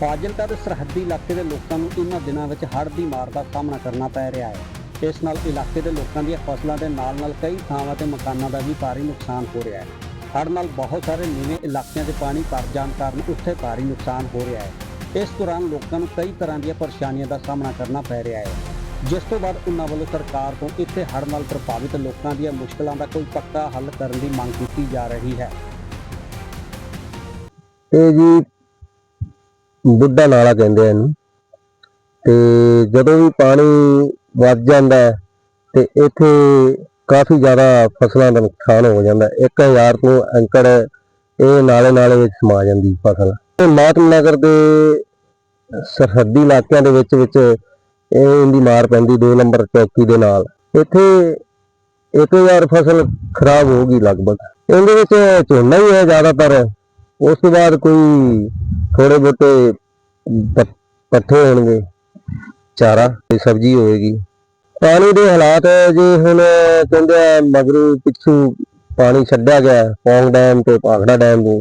ਫਾਜ਼ਿਲਕਾ ਦੇ ਸਰਹੱਦੀ ਇਲਾਕੇ ਦੇ ਲੋਕਾਂ ਨੂੰ ਇਹਨਾਂ ਦਿਨਾਂ ਵਿੱਚ ਹੜ੍ਹ ਦੀ ਮਾਰ ਦਾ ਸਾਹਮਣਾ ਕਰਨਾ ਪੈ ਰਿਹਾ ਹੈ। ਇਸ ਨਾਲ ਇਲਾਕੇ ਦੇ ਲੋਕਾਂ ਦੀਆਂ ਫਸਲਾਂ ਦੇ ਨਾਲ-ਨਾਲ ਕਈ ਥਾਵਾਂ ਤੇ ਮਕਾਨਾਂ ਦਾ ਵੀ ਭਾਰੀ ਨੁਕਸਾਨ ਹੋ ਰਿਹਾ ਹੈ। ਹੜ੍ਹ ਨਾਲ ਬਹੁਤ ਸਾਰੇ ਨੀਵੇਂ ਇਲਾਕਿਆਂ ਦੇ ਪਾਣੀ ਭਰ ਜਾਣ ਕਾਰਨ ਉੱਥੇ ਭਾਰੀ ਨੁਕਸਾਨ ਹੋ ਰਿਹਾ ਹੈ। ਇਸ ਦੌਰਾਨ ਲੋਕਾਂ ਨੂੰ ਕਈ ਤਰ੍ਹਾਂ ਦੀਆਂ ਪਰੇਸ਼ਾਨੀਆਂ ਦਾ ਸਾਹਮਣਾ ਕਰਨਾ ਪੈ ਰਿਹਾ ਹੈ। ਜਿਸ ਤੋਂ ਬਾਅਦ ਉਹਨਾਂ ਵੱਲੋਂ ਸਰਕਾਰ ਤੋਂ ਇੱਥੇ ਹੜ੍ਹ ਨਾਲ ਪ੍ਰਭਾਵਿਤ ਲੋਕਾਂ ਦੀਆਂ ਮੁਸ਼ਕਲਾਂ ਦਾ ਕੋਈ ਪੱਕਾ ਹੱਲ ਕਰਨ ਦੀ ਮੰਗ ਕੀਤੀ ਜਾ ਰਹੀ ਹੈ। ਇਹ ਜੀ ਬੁੱਢਾ ਨਾਲਾ ਕਹਿੰਦੇ ਆ ਇਹਨੂੰ। ਤੇ ਜਦੋਂ ਵੀ ਪਾਣੀ ਵੱਧ ਜਾਂਦਾ ਹੈ ਤੇ ਇੱਥੇ ਕਾਫੀ ਜ਼ਿਆਦਾ ਫਸਲਾਂ ਦਾ ਨੁਕਸਾਨ ਹੋ ਜਾਂਦਾ ਹੈ। ਇੱਕ ਹਜ਼ਾਰ ਤੋਂ ਅੰਕੜ ਇਹ ਨਾਲੇ ਨਾਲੇ ਵਿੱਚ ਸਮਾ ਜਾਂਦੀ ਫਸਲ। ਤੇ ਮਾਤਮ ਨਗਰ ਦੇ ਸਰਹੱਦੀ ਇਲਾਕਿਆਂ ਦੇ ਵਿੱਚ ਵਿੱਚ ਇਹ ਇਹਦੀ ਮਾਰ ਪੈਂਦੀ 2 ਨੰਬਰ ਚੌਕੀ ਦੇ ਨਾਲ। ਇੱਥੇ 1000 ਫਸਲ ਖਰਾਬ ਹੋ ਗਈ ਲਗਭਗ। ਇਹਦੇ ਵਿੱਚ ਝੋਨਾ ਹੀ ਹੈ ਜ਼ਿਆਦਾਤਰ। ਉਸ ਤੋਂ ਬਾਅਦ ਕੋਈ ਥੋੜੇ ਬਹੁਤੇ ਪੱਠੇ ਹੋਣਗੇ, ਚਾਰਾ ਤੇ ਸਬਜ਼ੀ ਹੋਏਗੀ। ਪਾਣੀ ਦੇ ਹਾਲਾਤ ਜੇ ਹੁਣ ਕਹਿੰਦੇ ਮਗਰੂ ਪਿੱਛੂ ਪਾਣੀ ਛੱਡਿਆ ਗਿਆ, ਪੌਂਗ ਡੈਮ ਤੇ ਭਾਖੜਾ ਡੈਮ ਤੋਂ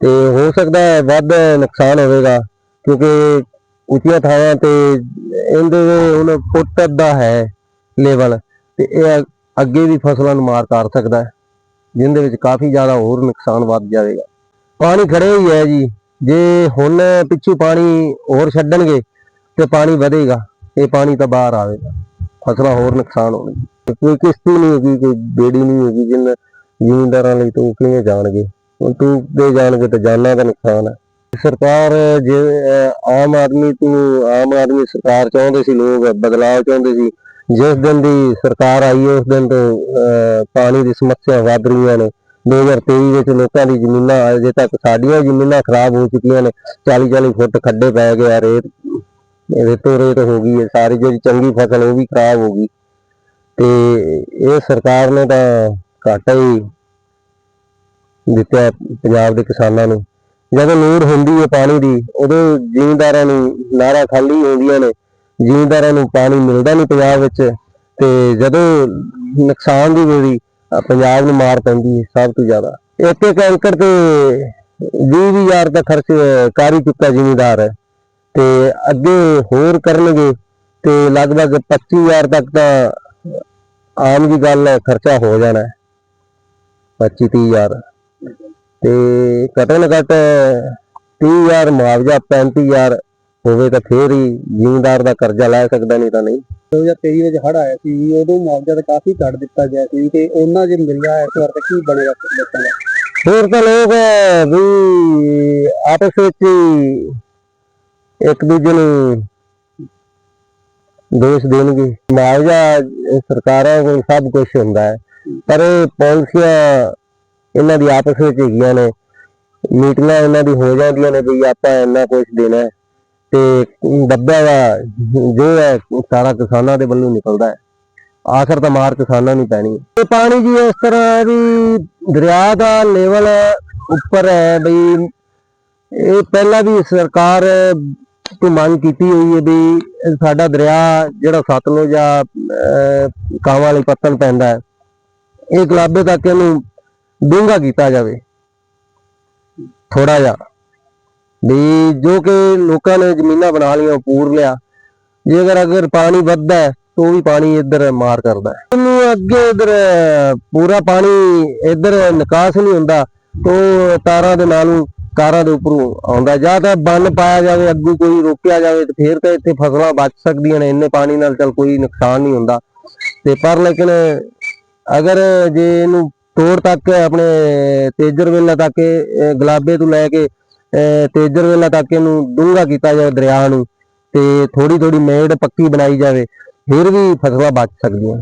ਤੇ ਹੋ ਸਕਦਾ ਹੈ ਵੱਧ ਨੁਕਸਾਨ ਹੋਵੇਗਾ, ਕਿਉਂਕਿ ਉੱਚੀਆਂ ਥਾਵਾਂ ਤੇ ਇਹਦੇ ਹੁਣ ਫੁੱਟ ਦਾ ਹੈ ਲੈਵਲ, ਤੇ ਇਹ ਅੱਗੇ ਵੀ ਫਸਲਾਂ ਨੂੰ ਮਾਰ ਕਰ ਸਕਦਾ ਹੈ, ਜਿੰਦੇ ਵਿੱਚ ਕਾਫੀ ਜ਼ਿਆਦਾ ਹੋਰ ਨੁਕਸਾਨ ਵੱਧ ਜਾਵੇਗਾ। ਪਾਣੀ ਖੜੇ ਹੀ ਹੈ ਜੀ। ਜੇ ਹੁਣ ਪਿੱਛੂ ਪਾਣੀ ਹੋਰ ਛੱਡਣਗੇ ਤੇ ਪਾਣੀ ਵਧੇਗਾ ਇਹ ਪਾਣੀ ਤਾਂ ਬਾਹਰ ਆਵੇਗਾ। ਫਸਲਾਂ ਹੋਰ ਨੁਕਸਾਨ ਹੋਣਗੇ ਕੋਈ ਕਿਸ਼ਤੀ ਨਹੀਂ ਹੈਗੀ ਕੋਈ ਬੇੜੀ ਨਹੀਂ ਹੈਗੀ ਜਿੰਨ ਜ਼ਿਮੀਂਦਾਰਾਂ ਲਈ ਤਾਂ ਕਿਵੇਂ ਜਾਣਗੇ? ਹੁਣ ਤੂੰ ਦੇ ਜਾਣਗੇ ਤਾਂ ਜਾਨਾਂ ਦਾ ਨੁਕਸਾਨ ਹੈ। ਸਰਕਾਰ ਜੇ ਆਮ ਆਦਮੀ ਨੂੰ ਆਮ ਆਦਮੀ ਸਰਕਾਰ ਚਾਹੁੰਦੇ ਸੀ ਲੋਕ ਬਦਲਾਅ ਚਾਹੁੰਦੇ ਸੀ ਜਿਸ ਦਿਨ ਦੀ ਸਰਕਾਰ ਆਈ ਉਸ ਦਿਨ ਤੋਂ ਅਹ, ਪਾਣੀ ਦੀ ਸਮੱਸਿਆ ਵੱਧ ਰਹੀਆਂ ਨੇ। 2023 ਵਿੱਚ ਲੋਕਾਂ ਦੀ ਜ਼ਮੀਨਾਂ ਅਜੇ ਤੱਕ ਸਾਡੀਆਂ ਜ਼ਮੀਨਾਂ ਖਰਾਬ ਹੋ ਚੁੱਕੀਆਂ ਨੇ। 40 40 ਫੁੱਟ ਖੱਡੇ ਪੈ ਗਏ ਆ, ਰੇਤ ਰੇਤੋ ਰੇਤ ਹੋ ਗਈ ਹੈ, ਸਾਰੀ ਜਿਹੜੀ ਚੰਗੀ ਫਸਲ ਉਹ ਵੀ ਖਰਾਬ ਹੋ ਗਈ। ਤੇ ਇਹ ਸਰਕਾਰ ਨੇ ਤਾਂ ਘਾਟਾ ਹੀ ਦਿੱਤਾ ਪੰਜਾਬ ਦੇ ਕਿਸਾਨਾਂ ਨੂੰ। ਜਦੋਂ ਲੋੜ ਹੁੰਦੀ ਹੈ ਪਾਣੀ ਦੀ, ਉਦੋਂ ਜ਼ਿਮੀਂਦਾਰਾਂ ਨੂੰ ਨਾਰਾ ਖਾਲੀ ਹੁੰਦੀਆਂ ਨੇ। ਜ਼ਿਮੀਂਦਾਰਾਂ ਨੂੰ ਪਾਣੀ ਮਿਲਦਾ ਨਹੀਂ ਪੰਜਾਬ ਵਿੱਚ। ਤੇ ਜਦੋਂ ਨੁਕਸਾਨ ਦੀ ਵੇਰੀ ਪੰਜਾਬ ਨੂੰ ਮਾਰ ਪੈਂਦੀ ਹੈ ਸਭ ਤੋਂ ਜ਼ਿਆਦਾ। ਇੱਕ ਇੱਕ ਏਕੜ ਤੇ 20 ਹਜ਼ਾਰ ਦਾ ਖਰਚ ਕਰ ਹੀ ਚੁੱਕਾ ਜ਼ਿਮੀਂਦਾਰ ਹੈ। ਤੇ ਅੱਗੇ ਹੋਰ ਕਰਨਗੇ ਤੇ ਲਗਭਗ 25000 ਤੱਕ ਤਾਂ ਆਮ ਦੀ ਗੱਲ ਹੈ, ਖਰਚਾ ਹੋ ਜਾਣਾ ਹੈ। 25 30000 ਤੇ ਘੱਟੋ ਨਾ ਘੱਟ 30000 ਮੁਆਵਜ਼ਾ 35000 ਹੋਵੇ ਤਾਂ ਫੇਰ ਹੀ ਜ਼ਿਮੀਂਦਾਰ ਦਾ ਕਰਜ਼ਾ ਲੈ ਸਕਦਾ ਨਹੀਂ ਤਾਂ ਨਹੀਂ। 2023 ਵਿੱਚ ਹੜ੍ਹ ਆਇਆ ਸੀ ਉਦੋਂ ਮੁਆਵਜ਼ਾ ਤਾਂ ਕਾਫੀ ਘੱਟ ਦਿੱਤਾ ਗਿਆ ਸੀ ਤੇ ਉਹਨਾਂ ਜੇ ਮਿਲਿਆ ਇਸ ਵਾਰ ਤਾਂ ਕੀ ਬਣੇਗਾ ਲੋਕਾਂ ਦਾ? ਹੋਰ ਤਾਂ ਲੋਕ ਵੀ ਆਪਸ ਵਿੱਚ ਹੀ ਇੱਕ ਦੂਜੇ ਨੂੰ ਦੋਸ਼ ਦੇਣਗੇ। ਮੁਆਵਜ਼ਾ ਸਰਕਾਰਾਂ ਕੋਲ ਸਭ ਕੁਝ ਹੁੰਦਾ ਹੈ ਪਰ ਇਹ ਪਾਲਿਸੀਆਂ ਇਹਨਾਂ ਦੀ ਆਪਸ ਵਿੱਚ ਹੈਗੀਆਂ ਨੇ। ਮੀਟਿੰਗਾਂ ਇਹਨਾਂ ਦੀ ਹੋ ਜਾਂਦੀਆਂ ਨੇ ਵੀ ਆਪਾਂ ਇੰਨਾ ਕੁਝ ਦੇਣਾ ਹੈ। ਤੇ ਦੱਬਿਆ ਦਾ ਜੋ ਹੈ ਸਾਰਾ ਕਿਸਾਨਾਂ ਦੇ ਵੱਲੋਂ ਨਿਕਲਦਾ ਹੈ। ਆਖਰ ਤਾਂ ਮਾਰ ਕਿਸਾਨਾਂ ਨੂੰ ਪੈਣੀ ਹੈ। ਤੇ ਪਾਣੀ ਜੀ ਇਸ ਤਰ੍ਹਾਂ ਵੀ ਦਰਿਆ ਦਾ ਲੈਵਲ ਉੱਪਰ ਹੈ ਬਈ ਇਹ ਪਹਿਲਾਂ ਵੀ ਸਰਕਾਰ ਤੋਂ ਮੰਗ ਕੀਤੀ ਹੋਈ ਹੈ ਵੀ ਸਾਡਾ ਦਰਿਆ ਜਿਹੜਾ ਸਤਲੁਜ ਜਾਂ ਅਹ, ਕਾਂਵਾਂ ਵਾਲੀ ਪੱਤਨ ਪੈਂਦਾ ਹੈ ਇਹ ਗੁਲਾਬੇ ਤੱਕ ਇਹਨੂੰ ਡੂੰਘਾ ਕੀਤਾ ਜਾਵੇ। ਥੋੜਾ ਜਿਹਾ। ਵੀ ਜੋ ਕਿ ਲੋਕਾਂ ਨੇ ਜ਼ਮੀਨਾਂ ਬਣਾ ਲਈਆਂ, ਉਹ ਪੂਰ ਲਿਆ। ਜੇਕਰ ਅਗਰ ਪਾਣੀ ਵੱਧਦਾ ਹੈ, ਤਾਂ ਉਹ ਵੀ ਪਾਣੀ ਇੱਧਰ ਮਾਰ ਕਰਦਾ ਹੈ। ਉਹਨੂੰ ਅੱਗੇ ਇੱਧਰ, ਪੂਰਾ ਪਾਣੀ ਇੱਧਰ ਨਿਕਾਸ ਨਹੀਂ ਹੁੰਦਾ ਉਹ ਤਾਰਾਂ ਦੇ ਨਾਲੋਂ ਤਾਰਾਂ ਦੇ ਉੱਪਰੋਂ ਆਉਂਦਾ ਜਾਂ ਤਾਂ ਬੰਨ ਪਾਇਆ ਜਾਵੇ, ਅੱਗੂ ਕੋਈ ਰੋਕਿਆ ਜਾਵੇ, ਤੇ ਫੇਰ ਤਾਂ ਇੱਥੇ ਫਸਲਾਂ ਬਚ ਸਕਦੀਆਂ ਨੇ। ਇੰਨੇ ਪਾਣੀ ਨਾਲ ਚਲ ਕੋਈ ਨੁਕਸਾਨ ਨਹੀਂ ਹੁੰਦਾ। ਤੇ ਪਰ ਲੇਕਿਨ ਅਗਰ ਜੇ ਇਹਨੂੰ ਤੋੜ ਤੱਕ, ਆਪਣੇ ਤੇਜਰ ਵੇਲਾ ਤੱਕ ਗੁਲਾਬੇ ਤੋਂ ਲੈ ਕੇ ਤੇਜਰ ਵੇਲਾ ਤੱਕ ਇਹਨੂੰ ਡੂੰਘਾ ਕੀਤਾ ਜਾਵੇ ਦਰਿਆ ਨੂੰ ਤੇ ਥੋੜੀ ਥੋੜੀ ਮੇੜ ਪੱਕੀ ਬਣਾਈ ਜਾਵੇ, ਫਿਰ ਵੀ ਫਸਲਾਂ ਬਚ ਸਕਦੀਆਂ।